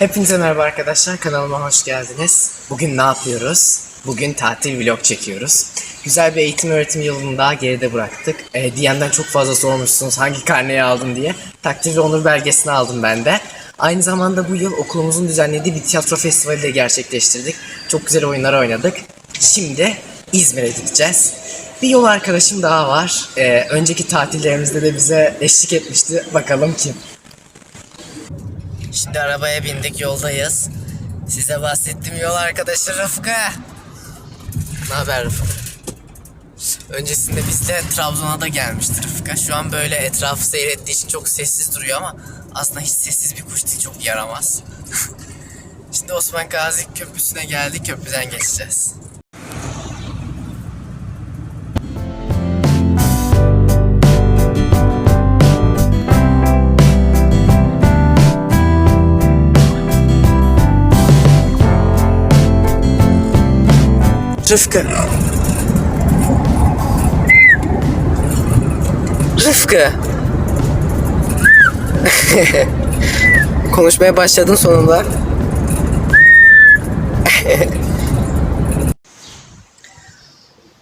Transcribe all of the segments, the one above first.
Hepinize merhaba arkadaşlar. Kanalıma hoş geldiniz. Bugün ne yapıyoruz? Bugün tatil vlog çekiyoruz. Güzel bir eğitim öğretim yılını daha geride bıraktık. E, DM'den çok fazla sormuşsunuz hangi karneyi aldım diye. Takdir ve onur belgesini aldım ben de. Aynı zamanda bu yıl okulumuzun düzenlediği bir tiyatro festivali de gerçekleştirdik. Çok güzel oyunlar oynadık. Şimdi İzmir'e gideceğiz. Bir yol arkadaşım daha var. E, önceki tatillerimizde de bize eşlik etmişti. Bakalım kim? Şimdi arabaya bindik yoldayız. Size bahsettiğim yol arkadaşı Rıfkı. Ne haber Rıfkı? Öncesinde bizle Trabzon'a da gelmişti Rıfkı. Şu an böyle etrafı seyrettiği için çok sessiz duruyor ama aslında hiç sessiz bir kuş değil, çok yaramaz. Şimdi Osman Gazi Köprüsü'ne geldik, köprüden geçeceğiz. Rıfkı. Rıfkı. Konuşmaya başladın sonunda.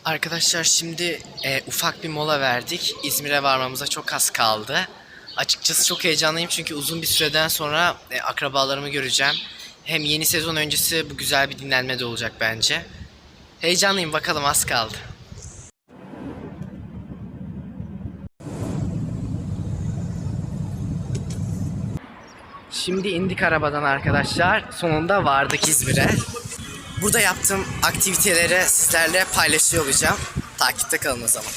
Arkadaşlar şimdi e, ufak bir mola verdik. İzmir'e varmamıza çok az kaldı. Açıkçası çok heyecanlıyım çünkü uzun bir süreden sonra e, akrabalarımı göreceğim. Hem yeni sezon öncesi bu güzel bir dinlenme de olacak bence. Heyecanlıyım bakalım az kaldı. Şimdi indik arabadan arkadaşlar. Sonunda vardık İzmir'e. Burada yaptığım aktiviteleri sizlerle paylaşıyor olacağım. Takipte kalın o zaman.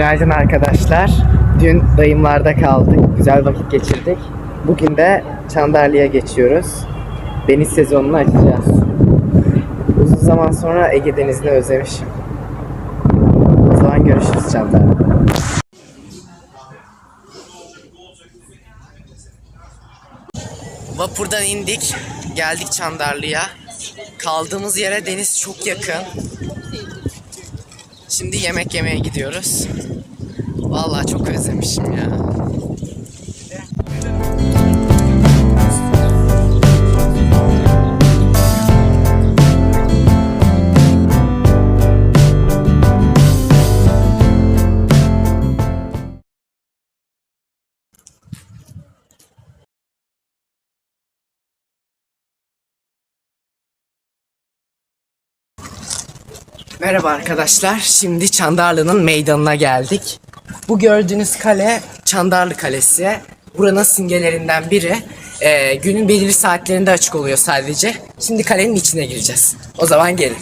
Günaydın arkadaşlar. Dün dayımlarda kaldık. Güzel vakit geçirdik. Bugün de Çandarlı'ya geçiyoruz. Deniz sezonunu açacağız. Uzun zaman sonra Ege Denizi'ni özlemişim. O zaman görüşürüz Çandarlı. Vapurdan indik. Geldik Çandarlı'ya. Kaldığımız yere deniz çok yakın. Şimdi yemek yemeye gidiyoruz. Vallahi çok özlemişim ya. Merhaba arkadaşlar. Şimdi Çandarlı'nın meydanına geldik. Bu gördüğünüz kale Çandarlı Kalesi. Buranın simgelerinden biri. Ee, günün belirli saatlerinde açık oluyor sadece. Şimdi kalenin içine gireceğiz. O zaman gelin.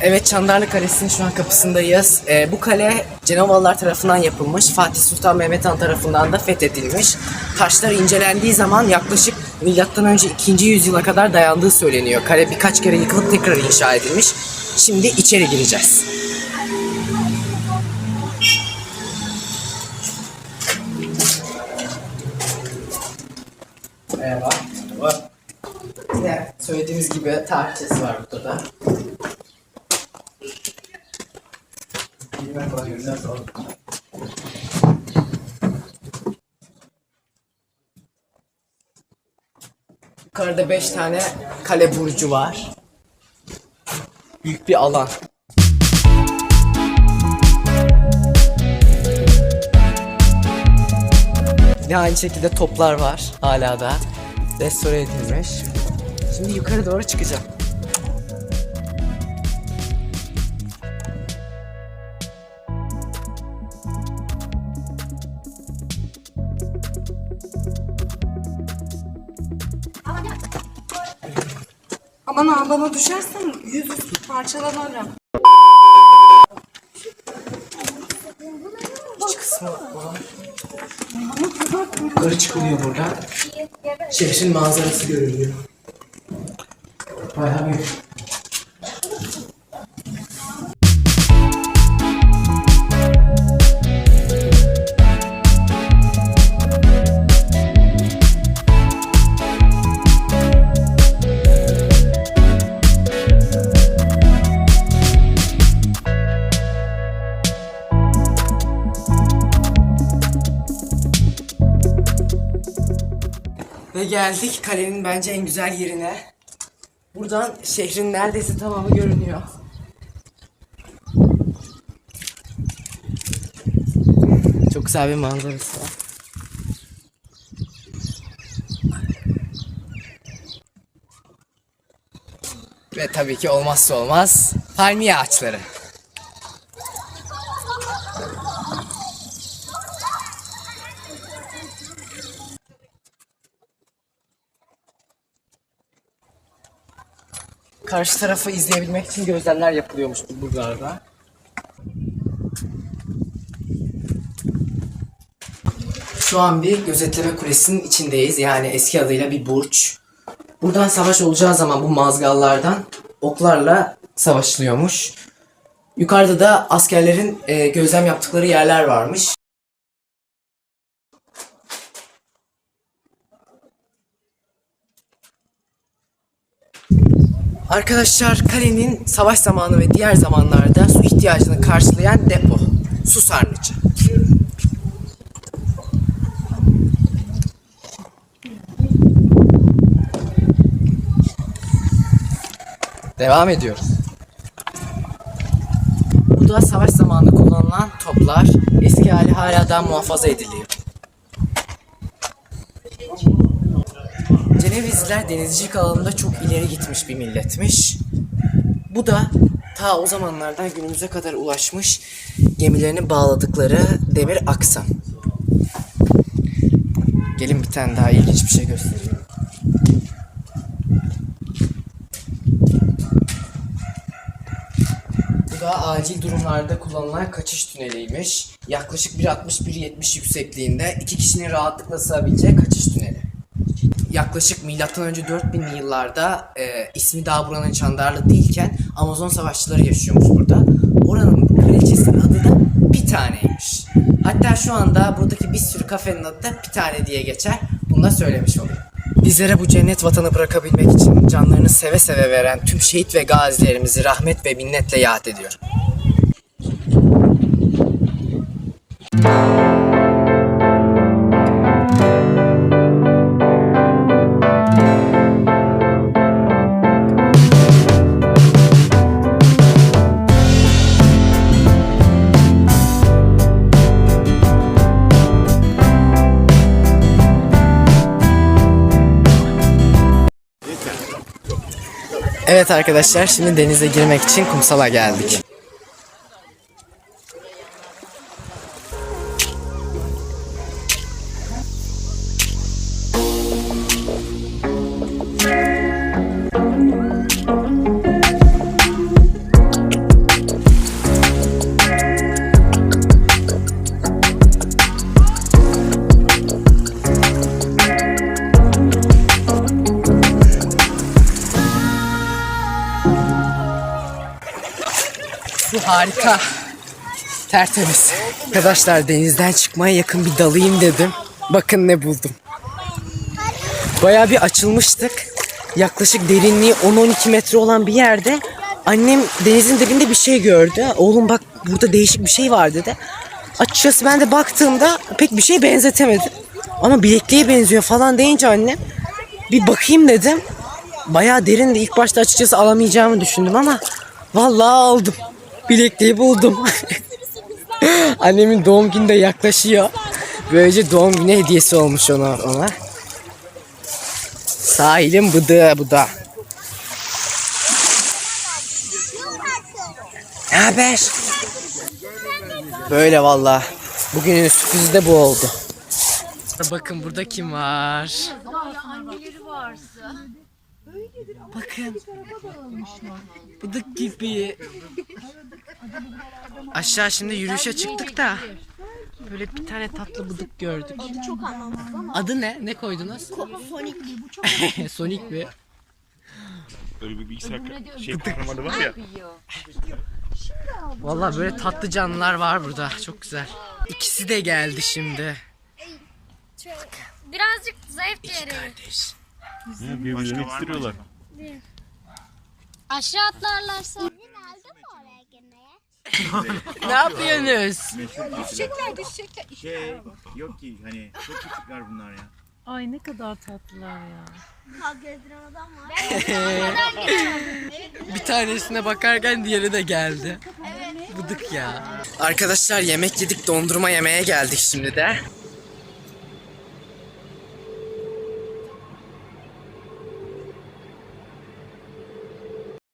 Evet Çandarlı Kalesi'nin şu an kapısındayız. Ee, bu kale Cenovalılar tarafından yapılmış. Fatih Sultan Mehmet Han tarafından da fethedilmiş. Taşlar incelendiği zaman yaklaşık milattan önce 2. yüzyıla kadar dayandığı söyleniyor. Kale birkaç kere yıkılıp tekrar inşa edilmiş. Şimdi içeri gireceğiz. Merhaba. Merhaba. Yine söylediğimiz gibi tarihçesi var burada da. Yukarıda 5 tane kale burcu var. Büyük bir alan. Yine aynı şekilde toplar var hala da. Restore edilmiş. Şimdi yukarı doğru çıkacağım. Ha bana düşersen yüz parçalanırım. İç kısmı var. Yukarı çıkılıyor buradan. Şehrin manzarası görülüyor. Bayağı büyük. Geldik kalenin bence en güzel yerine. Buradan şehrin neredeyse tamamı görünüyor. Çok güzel bir manzarası var. Ve tabii ki olmazsa olmaz palmiye ağaçları. Karşı tarafı izleyebilmek için gözlemler yapılıyormuş bu buralarda. Şu an bir gözetleme kulesinin içindeyiz. Yani eski adıyla bir burç. Buradan savaş olacağı zaman bu mazgallardan oklarla savaşılıyormuş. Yukarıda da askerlerin e, gözlem yaptıkları yerler varmış. Arkadaşlar kalenin savaş zamanı ve diğer zamanlarda su ihtiyacını karşılayan depo. Su sarnıcı. Devam ediyoruz. Burada savaş zamanında kullanılan toplar eski hali hala daha muhafaza ediliyor. Cenevizliler denizcilik alanında çok ileri gitmiş bir milletmiş. Bu da ta o zamanlardan günümüze kadar ulaşmış gemilerini bağladıkları demir aksam. Gelin bir tane daha ilginç bir şey göstereyim. Bu da acil durumlarda kullanılan kaçış tüneliymiş. Yaklaşık 1.60-1.70 yüksekliğinde iki kişinin rahatlıkla sığabileceği kaçış tüneli. Yaklaşık milattan önce 4000'li yıllarda e, ismi daha buranın Çandarlı değilken Amazon savaşçıları yaşıyormuş burada. Oranın kraliçesinin adı da bir taneymiş. Hatta şu anda buradaki bir sürü kafenin adı da bir tane diye geçer. Bunu da söylemiş olayım. Bizlere bu cennet vatanı bırakabilmek için canlarını seve seve veren tüm şehit ve gazilerimizi rahmet ve minnetle yad ediyorum. Evet arkadaşlar şimdi denize girmek için kumsala geldik. Harika. Tertemiz. Arkadaşlar denizden çıkmaya yakın bir dalayım dedim. Bakın ne buldum. Bayağı bir açılmıştık. Yaklaşık derinliği 10-12 metre olan bir yerde annem denizin dibinde bir şey gördü. Oğlum bak burada değişik bir şey var dedi. Açıkçası ben de baktığımda pek bir şey benzetemedim. Ama bilekliğe benziyor falan deyince annem bir bakayım dedim. Bayağı derindi. İlk başta açıkçası alamayacağımı düşündüm ama vallahi aldım. Bilekliği buldum. Annemin doğum günü de yaklaşıyor. Böylece doğum günü hediyesi olmuş ona. ona. Sahilin bıdığı bu da. Ne haber? Böyle valla. Bugünün sürprizi de bu oldu. Bakın burada kim var? Bakın. Bıdık gibi. Aşağı şimdi yürüyüşe çıktık da böyle bir tane tatlı bıdık gördük. Adı çok anlamlı Adı ne? Ne koydunuz? Sonic. Sonic mi? Böyle bir bilgisayar şey kahramanı var ya. Vallahi böyle tatlı canlılar var burada. Çok güzel. İkisi de geldi şimdi. Birazcık zayıf diğeri. Kardeş. Birbirlerini ittiriyorlar. Aşağı atlarlarsa. Ne yapıyorsunuz? Düşecekler düşecekler. Şey yok ki hani çok küçükler bunlar ya. Ay ne kadar tatlılar ya. Bir tanesine bakarken diğeri de geldi. Bıdık ya. Arkadaşlar yemek yedik dondurma yemeye geldik şimdi de.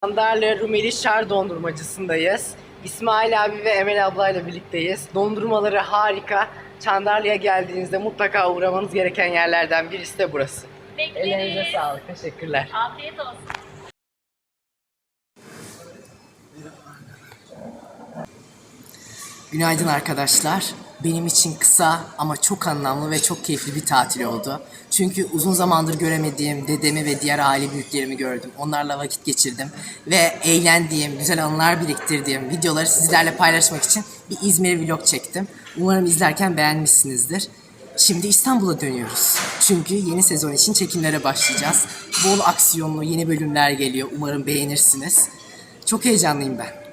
Andarlı Rumeli Şar dondurmacısındayız. İsmail abi ve Emel ablayla birlikteyiz. Dondurmaları harika. Çandarlı'ya geldiğinizde mutlaka uğramanız gereken yerlerden birisi de burası. Ellerinize sağlık. Teşekkürler. Afiyet olsun. Günaydın arkadaşlar. Benim için kısa ama çok anlamlı ve çok keyifli bir tatil oldu. Çünkü uzun zamandır göremediğim dedemi ve diğer aile büyüklerimi gördüm. Onlarla vakit geçirdim. Ve eğlendiğim, güzel anılar biriktirdiğim videoları sizlerle paylaşmak için bir İzmir vlog çektim. Umarım izlerken beğenmişsinizdir. Şimdi İstanbul'a dönüyoruz. Çünkü yeni sezon için çekimlere başlayacağız. Bol aksiyonlu yeni bölümler geliyor. Umarım beğenirsiniz. Çok heyecanlıyım ben.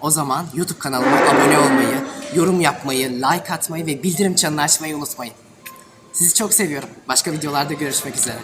O zaman YouTube kanalıma abone olmayı, yorum yapmayı, like atmayı ve bildirim çanını açmayı unutmayın. Sizi çok seviyorum. Başka videolarda görüşmek üzere.